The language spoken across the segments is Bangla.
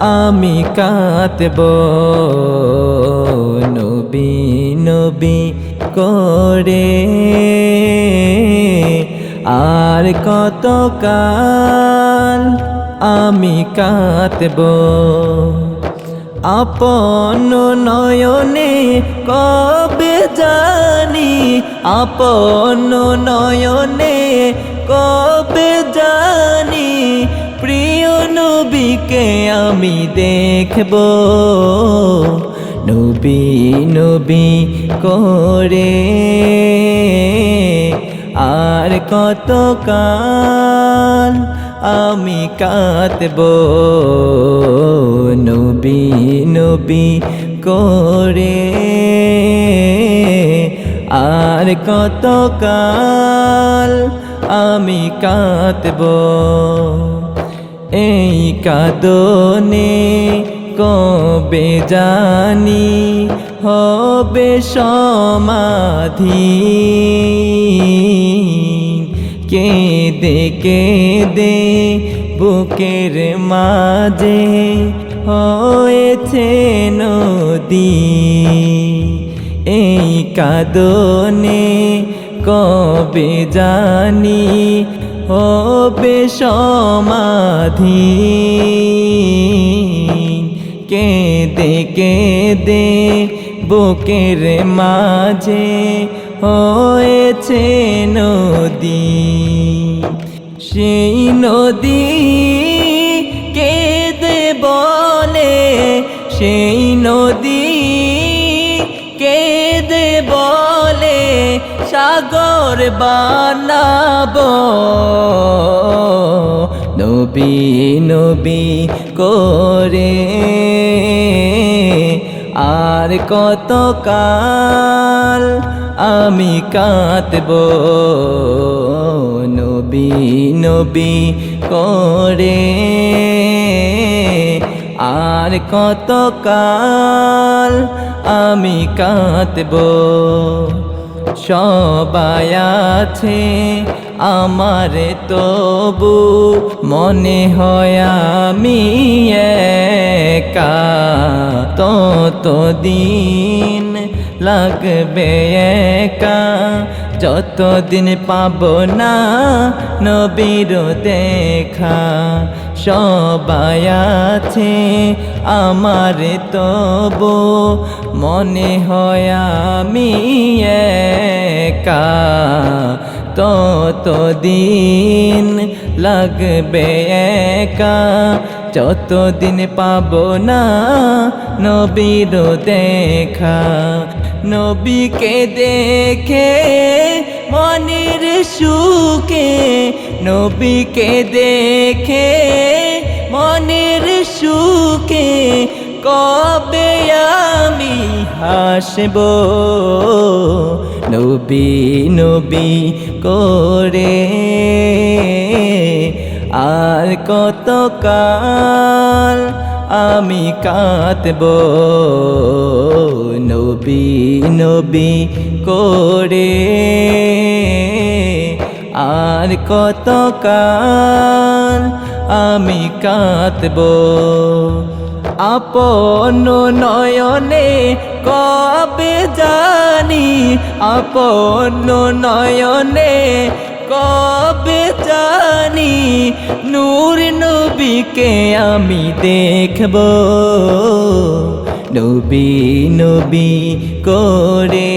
আমি কাতব নবী নবী করে। আর কত কাল আমি কাতব আপন নয়নে কবে জানি? আপন নয়নে কবে জানি? নবীকে আমি দেখব? নবী নবী করে আর কত কাল আমি কাতব নবী নবী করে আর কত কাল আমি কাতব এই কাদনে কবে জানি হবে সমাধি? কে দে কে দে বুকের মাঝে হয়েছে নদী। এই কাদনে কবে জানি হবে সমাধি। কেঁদে কেঁদে বুকের মাঝে হয়েছে নদী। সেই নদী কেঁদে বলে সেই নদী সাগর বানাবো। নবী নবী করে আর কত কাল আমি কাতব নবী নবী করে আর কত কাল আমি কাতব সবাই আছে, আমার তবু মনে হয় আমি একা। ততদিন লাগবে একা, যতদিন পাব না নবীর দেখা। সবাই আছে আমার তবু মনে হয় আমি একা। ততদিন লাগবে একা, যতদিন পাব না নবীর দেখা। নবীকে দেখে মনের সুখে নবীকে দেখে, মনের সুখে কবে আমি হাসব? নবী নবী করে আর কত কাল আমি কাতব নবী নবী করে আর কত কাল আমি কাতব আপন নয়নে কবে জানি? আপন নয়নে কবে জানি? নূর নবীকে আমি দেখব। নবী নবী করে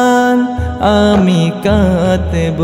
আমি কাঁদব।